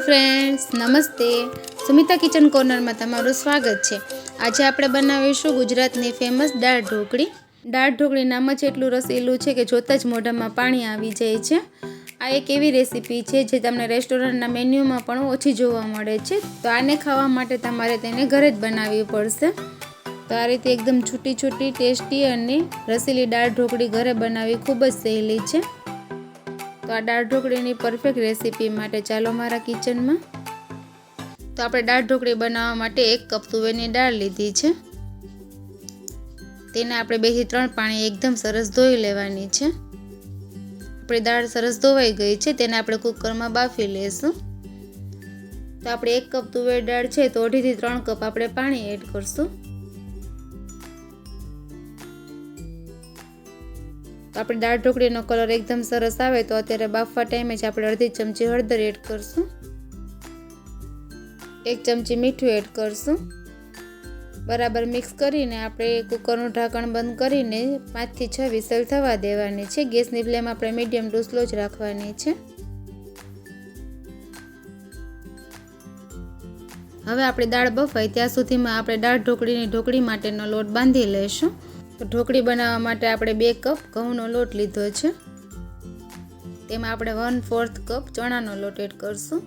Friends, નમસ્તે. Sumita kitchen કોર્નરમાં તમારું સ્વાગત છે. આજે આપણે બનાવીશું ગુજરાતની ફેમસ દાળ ઢોકળી. દાળ ઢોકળી નામ જ એટલું રસેલું છે કે જોતાં જ મોઢામાં પાણી આવી જાય છે. આ એક એવી રેસીપી છે જે તમને રેસ્ટોરન્ટના મેન્યુમાં પણ ઓછી જોવા મળે છે. તો આને ખાવા માટે તમારે તેને ઘરે જ બનાવવી પડશે. તો આ રીતે એકદમ છૂટી છૂટી ટેસ્ટી અને રસીલી દાળ ઢોકળી ઘરે બનાવવી ખૂબ જ સહેલી છે. તો આ દાળ ઢોકળીની પરફેક્ટ રેસીપી માટે ચાલો મારા કિચનમાં તો આપણે દાળ ઢોકળી બનાવવા માટે એક કપ તુવેરની દાળ લીધી છે. તેને આપણે બેથી ત્રણ પાણી એકદમ સરસ ધોઈ લેવાની છે. આપણી દાળ સરસ ધોવાઈ ગઈ છે, તેને આપણે કુકરમાં બાફી લેશું. તો આપણે એક કપ તુવેર દાળ છે, તો અઢીથી ત્રણ કપ આપણે પાણી એડ કરશું. તો આપણે દાળ ઢોકળીનો કલર એકદમ સરસ આવે તો અત્યારે બાફવા ટાઈમે જ આપણે અડધી ચમચી હળદર એડ કરશું. એક ચમચી મીઠું એડ કરશું. બરાબર મિક્સ કરીને આપણે કુકરનું ઢાંકણ બંધ કરીને પાંચથી છ વિસલ થવા દેવાની છે. ગેસની ફ્લેમ આપણે મીડિયમ ટુ સ્લો જ રાખવાની છે. હવે આપણે દાળ બફાય ત્યાં સુધીમાં આપણે દાળ ઢોકળીની ઢોકળી માટેનો લોટ બાંધી લઈશું. તો ઢોકળી બનાવવા માટે આપણે બે કપ ઘઉંનો લોટ લીધો છે. તેમાં આપણે વન ફોર્થ કપ ચણાનો લોટ એડ કરશું.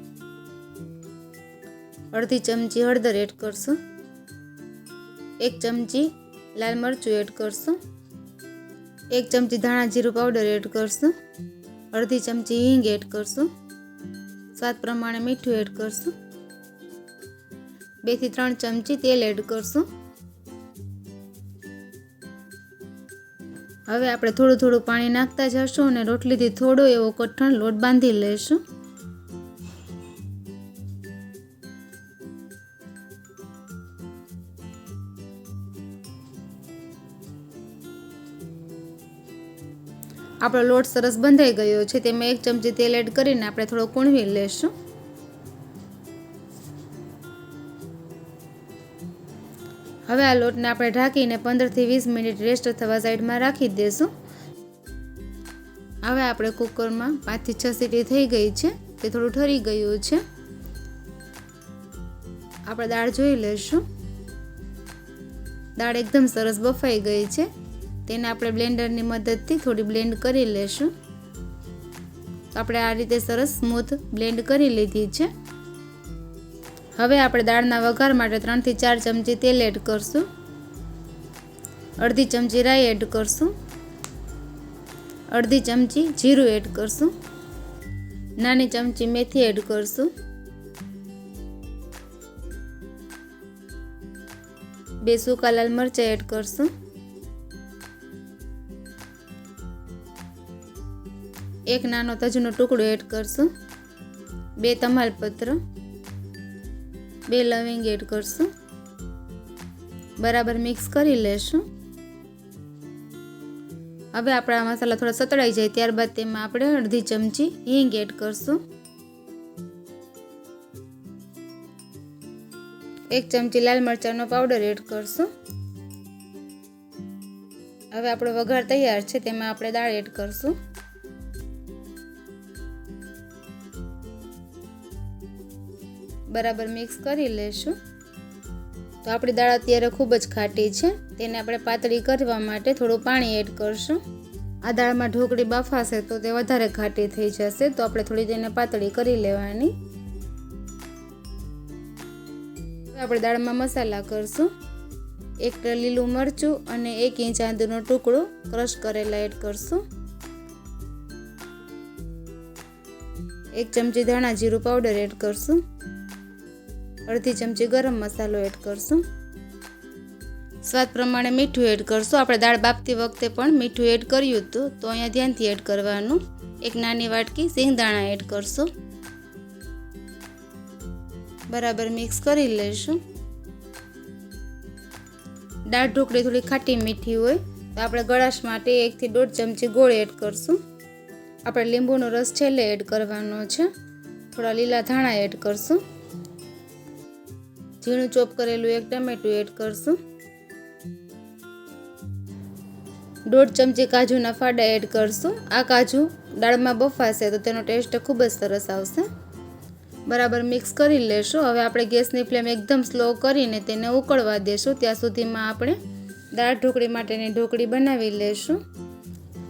અડધી ચમચી હળદર એડ કરશું. એક ચમચી લાલ મરચું એડ કરશું. એક ચમચી ધાણા જીરું પાવડર એડ કરશું. અડધી ચમચી હિંગ એડ કરશું. સ્વાદ પ્રમાણે મીઠું એડ કરશું. બેથી ત્રણ ચમચી તેલ એડ કરશું. હવે આપણે થોડું થોડું પાણી નાખતા જશું અને રોટલીથી થોડો એવો કઠણ લોટ બાંધી લઈશું. આપણો લોટ સરસ બંધાઈ ગયો છે, તેમાં એક ચમચી તેલ એડ કરીને આપણે થોડો કૂણવી લેશું હવે આ લોટને આપણે ઢાંકીને પંદરથી વીસ મિનિટ રેસ્ટ થવા સાઈડમાં રાખી દઈશું હવે આપણે કુકરમાં પાંચથી છ સીટી થઈ ગઈ છે, તે થોડું ઠરી ગયું છે. આપણે દાળ જોઈ લઈશું. દાળ એકદમ સરસ બફાઈ ગઈ છે, તેને આપણે બ્લેન્ડરની મદદથી થોડી બ્લેન્ડ કરી લેશું. આપણે આ રીતે સરસ સ્મૂથ બ્લેન્ડ કરી લીધી છે. હવે આપણે દાળના વઘાર માટે ત્રણથી ચાર ચમચી તેલ એડ કરશું. અડધી ચમચી રાઈ એડ કરશું. અડધી ચમચી જીરું એડ કરશું. નાની ચમચી મેથી એડ કરશું. બે સૂકા લાલ મરચાં એડ કરશું. એક નાનો તજનો ટુકડો એડ કરશું. બે તમાલપત્ર. બે લવિંગ એડ કરશું. બરાબર મિક્સ કરી લેશું. હવે આપણા મસાલા થોડા સતળાઈ જાય ત્યારબાદ તેમાં આપણે અડધી ચમચી હિંગ એડ કરશું. એક ચમચી લાલ મરચાંનો પાવડર એડ કરશું. હવે આપણો વઘાર તૈયાર છે, તેમાં આપણે દાળ એડ કરશું. બરાબર મિક્સ કરી લેશું. તો આપણી દાળ અત્યારે ખૂબ જ ખાટી છે. તેને આપણે પાતળી કરવા માટે થોડું પાણી એડ કરશું. આ દાળમાં ઢોકળી બાફાશે તો તે વધારે ખાટી થઈ જશે. તો આપણે થોડી તેને પાતળી કરી લેવાની. આપણે દાળમાં મસાલા કરશું. એક લીલું મરચું અને એક ઇંચ આદુનો ટુકડો ક્રશ કરેલા એડ કરશું. એક ચમચી ધાણા જીરું પાવડર એડ કરશું. અડધી ચમચી ગરમ મસાલો એડ કરશું. સ્વાદ પ્રમાણે મીઠું એડ કરશું. આપણે દાળ બાફતી વખતે પણ મીઠું એડ કર્યું હતું, તો અહીંયા ધ્યાનથી એડ કરવાનું. એક નાની વાટકી સિંગદાણા એડ કરશું. બરાબર મિક્સ કરી લઈશું દાળ ઢોકળી થોડી ખાટી મીઠી હોય, તો આપણે ગળાશ માટે એકથી દોઢ ચમચી ગોળ એડ કરશું. આપણે લીંબુનો રસ છેલ્લે એડ કરવાનો છે. થોડા લીલા ધાણા એડ કરશું. ઝીણું ચોપ કરેલું એક ટમેટું એડ કરશું. દોઢ ચમચી કાજુના ફાડા એડ કરશું. આ કાજુ દાળમાં બફાશે તો તેનો ટેસ્ટ ખૂબ જ સરસ આવશે. બરાબર મિક્સ કરી લેશું. હવે આપણે ગેસની ફ્લેમ એકદમ સ્લો કરીને તેને ઉકળવા દેશું. ત્યાં સુધીમાં આપણે દાળ ઢોકળી માટેની ઢોકળી બનાવી લેશું.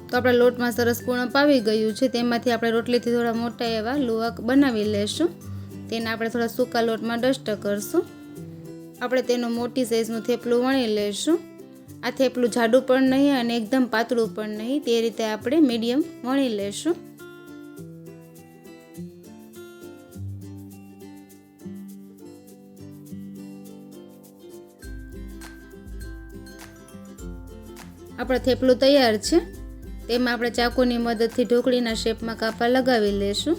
તો આપણા લોટમાં સરસ પૂર્ણ પાવી ગયું છે. તેમાંથી આપણે રોટલીથી થોડા મોટા એવા લુવાક બનાવી લેશું. તેને આપણે થોડા સૂકા લોટમાં ડસ્ટ કરશું. આપણે તેનું મોટી સાઇઝનું થેપલું વણી લઈશું. આ થેપલું જાડું પણ નહીં અને એકદમ પાતળું પણ નહીં. તે રીતે આપણે મીડિયમ વણી લઈશું. આપણું થેપલું તૈયાર છે. તેમાં આપણે ચાકુની મદદથી ઢોકળીના શેપમાં કાપા લગાવી લેશું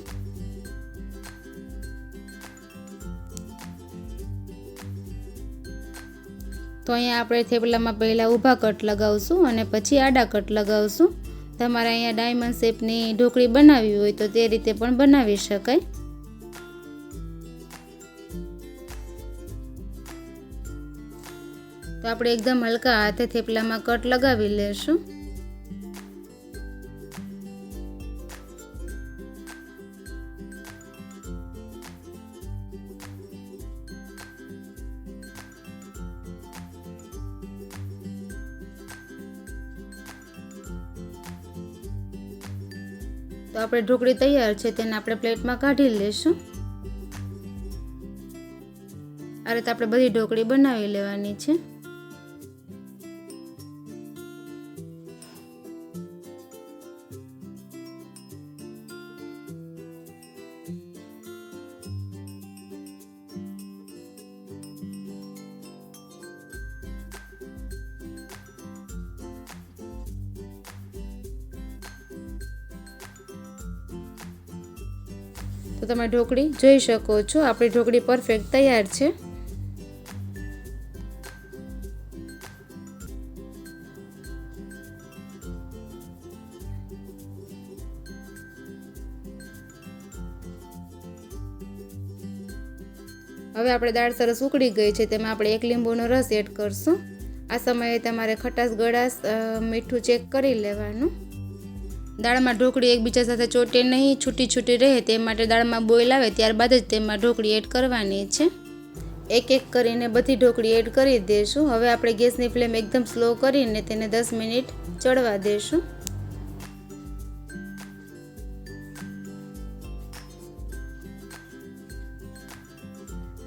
તો અહીંયા આપણે થેપલામાં પહેલાં ઊભા કટ લગાવશું અને પછી આડા કટ લગાવશું. તમારે અહીંયા ડાયમંડ શેપની ઢોકળી બનાવવી હોય તો તે રીતે પણ બનાવી શકાય. તો આપણે એકદમ હલકા હાથે થેપલામાં કટ લગાવી લેશું. તો આપણે ઢોકળી તૈયાર છે તેને આપણે પ્લેટમાં કાઢી લેશું. આ રીતે આપણે બધી ઢોકળી બનાવી લેવાની છે. તો તમે ઢોકળી જોઈ શકો છો. આપણી ઢોકળી પરફેક્ટ તૈયાર છે. હવે આપણે દાળ સરસ ઉકળી ગઈ છે. તેમાં આપણે એક લીંબુનો રસ એડ કરશું. આ સમયે તમારે ખટાશ, ગળાશ મીઠું ચેક કરી લેવાનું. દાળમાં ઢોકળી એકબીજા સાથે ચોટે નહીં, છૂટી છૂટી રહે તે માટે દાળમાં બોઇલ આવે ત્યારબાદ જ તેમાં ઢોકળી એડ કરવાની છે. એક એક કરીને બધી ઢોકળી એડ કરી દઈશું હવે આપણે ગેસની ફ્લેમ એકદમ સ્લો કરીને તેને દસ મિનિટ ચડવા દઈશું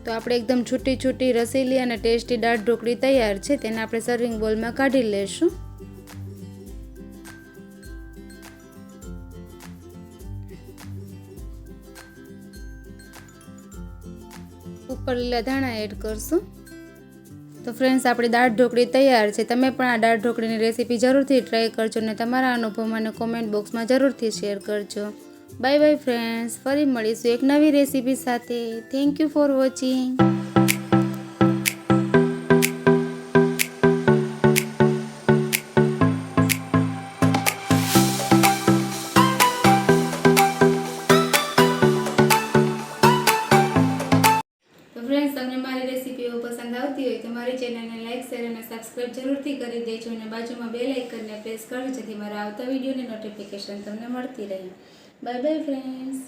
તો આપણે એકદમ છૂટી છૂટી રસીલી અને ટેસ્ટી દાળ ઢોકળી તૈયાર છે. તેને આપણે સર્વિંગ બોલમાં કાઢી લેશું. ઉપર લીલા ધાણા એડ કરશું. તો ફ્રેન્ડ્સ આપણી દાળ ઢોકળી તૈયાર છે. તમે પણ આ દાળ ઢોકળીની રેસીપી જરૂરથી ટ્રાય કરજો અને તમારા અનુભવ મને કોમેન્ટ બોક્સમાં જરૂરથી શેર કરજો. બાય બાય ફ્રેન્ડ્સ ફરી મળીશું એક નવી રેસીપી સાથે. થેન્ક યુ ફોર વોચિંગ અને બાજુમાં બે લાઇકનને પ્રેસ કરો, જેથી મારા આવતા વિડીયોની નોટિફિકેશન તમને મળતી રહે. Bye bye friends